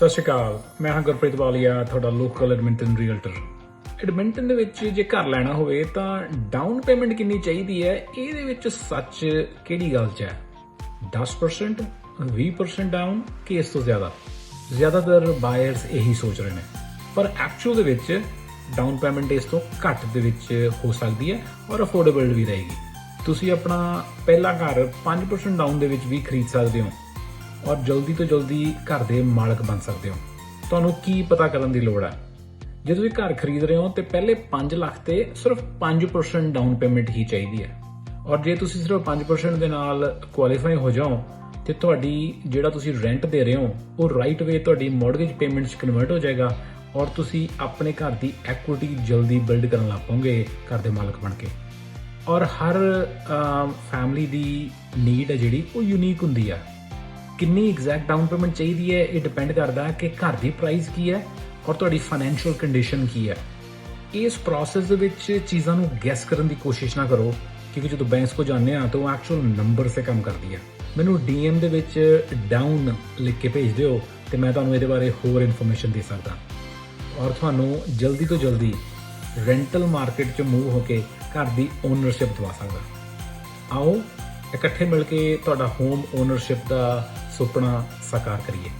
ਸਤਿ ਸ਼੍ਰੀ ਅਕਾਲ। ਮੈਂ ਹਾਂ ਗੁਰਪ੍ਰੀਤ ਵਾਲੀਆ ਤੁਹਾਡਾ ਲੋਕਲ ਐਡਮਿੰਟਨ ਰੀਅਲਟਰ ਐਡਮਿੰਟਨ ਦੇ ਵਿੱਚ ਜੇ ਘਰ ਲੈਣਾ ਹੋਵੇ ਤਾਂ ਡਾਊਨ ਪੇਮੈਂਟ ਕਿੰਨੀ ਚਾਹੀਦੀ ਹੈ? ਇਹਦੇ ਵਿੱਚ ਸੱਚ ਕਿਹੜੀ ਗੱਲ 'ਚ ਹੈ? 10% 20% ਡਾਊਨ ਕਿ ਇਸ ਤੋਂ ਜ਼ਿਆਦਾ। ਜ਼ਿਆਦਾਤਰ ਬਾਇਰਸ ਇਹੀ ਸੋਚ ਰਹੇ ਨੇ। ਪਰ ਐਕਚੁਅਲ ਦੇ ਵਿੱਚ ਡਾਊਨ ਪੇਮੈਂਟ ਇਸ ਤੋਂ ਘੱਟ ਦੇ ਵਿੱਚ ਹੋ ਸਕਦੀ ਹੈ ਔਰ ਅਫੋਰਡੇਬਲ ਵੀ ਰਹੇਗੀ। ਤੁਸੀਂ ਆਪਣਾ ਪਹਿਲਾ ਘਰ 5% ਡਾਊਨ ਦੇ ਵਿੱਚ ਵੀ ਖਰੀਦ ਸਕਦੇ ਹੋ। ਔਰ ਜਲਦੀ ਤੋਂ ਜਲਦੀ ਘਰ ਦੇ ਮਾਲਕ ਬਣ ਸਕਦੇ ਹੋ। ਤੁਹਾਨੂੰ ਕੀ ਪਤਾ ਕਰਨ ਦੀ ਲੋੜ ਹੈ ਜੇ ਤੁਸੀਂ ਘਰ ਖਰੀਦ ਰਹੇ ਹੋ, ਤੇ ਪਹਿਲੇ 5 ਲੱਖ ਤੇ ਸਿਰਫ 5% ਡਾਊਨ ਪੇਮੈਂਟ ਹੀ ਚਾਹੀਦੀ ਹੈ। ਔਰ ਜੇ ਤੁਸੀਂ ਸਿਰਫ 5% ਦੇ ਨਾਲ ਕੁਆਲੀਫਾਈ ਹੋ ਜਾਓ, ਤੇ ਤੁਹਾਡੀ ਜਿਹੜਾ ਤੁਸੀਂ ਰੈਂਟ ਦੇ ਰਹੇ ਹੋ, ਉਹ ਰਾਈਟ ਵੇ ਤੁਹਾਡੀ ਮਾਰਗੇਜ ਪੇਮੈਂਟ 'ਚ ਕਨਵਰਟ ਹੋ ਜਾਏਗਾ ਔਰ ਤੁਸੀਂ ਆਪਣੇ ਘਰ ਦੀ ਐਕੁਇਟੀ ਜਲਦੀ ਬਿਲਡ ਕਰਨ ਲੱਗ ਪਾਓਗੇ ਘਰ ਦੇ ਮਾਲਕ ਬਣ ਕੇ। ਔਰ ਹਰ ਫੈਮਿਲੀ ਦੀ ਨੀਡ ਹੈ ਜਿਹੜੀ, ਉਹ ਯੂਨੀਕ ਹੁੰਦੀ ਹੈ ਕਿੰਨੀ ਐਗਜ਼ੈਕਟ ਡਾਊਨ ਪੇਮੈਂਟ ਚਾਹੀਦੀ ਹੈ, ਇਹ ਡਿਪੈਂਡ ਕਰਦਾ ਹੈ ਕਿ ਘਰ ਦੀ ਪ੍ਰਾਈਸ ਕੀ ਹੈ ਔਰ ਤੁਹਾਡੀ ਫਾਈਨੈਂਸ਼ੀਅਲ ਕੰਡੀਸ਼ਨ ਕੀ ਹੈ। ਇਸ ਪ੍ਰੋਸੈਸ ਦੇ ਵਿੱਚ ਚੀਜ਼ਾਂ ਨੂੰ ਗੈਸ ਕਰਨ ਦੀ ਕੋਸ਼ਿਸ਼ ਨਾ ਕਰੋ, ਕਿਉਂਕਿ ਜਦੋਂ ਬੈਂਕਸ ਕੋ ਜਾਂਦੇ ਆ ਤਾਂ ਉਹ ਐਕਚੁਅਲ ਨੰਬਰ ਸੇ ਕੰਮ ਕਰਦੀ ਹੈ। ਮੈਨੂੰ ਡੀਐਮ ਦੇ ਵਿੱਚ ਡਾਊਨ ਲਿਖ ਕੇ ਭੇਜ ਦਿਓ ਤੇ ਮੈਂ ਤੁਹਾਨੂੰ ਇਹਦੇ ਬਾਰੇ ਹੋਰ ਇਨਫੋਰਮੇਸ਼ਨ ਦੇ ਸਕਦਾ। ਔਰ ਤੁਹਾਨੂੰ ਜਲਦੀ ਤੋਂ ਜਲਦੀ ਰੈਂਟਲ ਮਾਰਕੀਟ 'ਚ ਮੂਵ ਹੋ ਕੇ ਘਰ ਦੀ ਓਨਰਸ਼ਿਪ ਦਵਾ ਸਕਦਾ। ਆਓ, ਇਕੱਠੇ ਮਿਲ ਕੇ ਤੁਹਾਡਾ ਹੋਮ ਓਨਰਸ਼ਿਪ ਦਾ ਸੁਪਨਾ ਸਾਕਾਰ ਕਰੀਏ।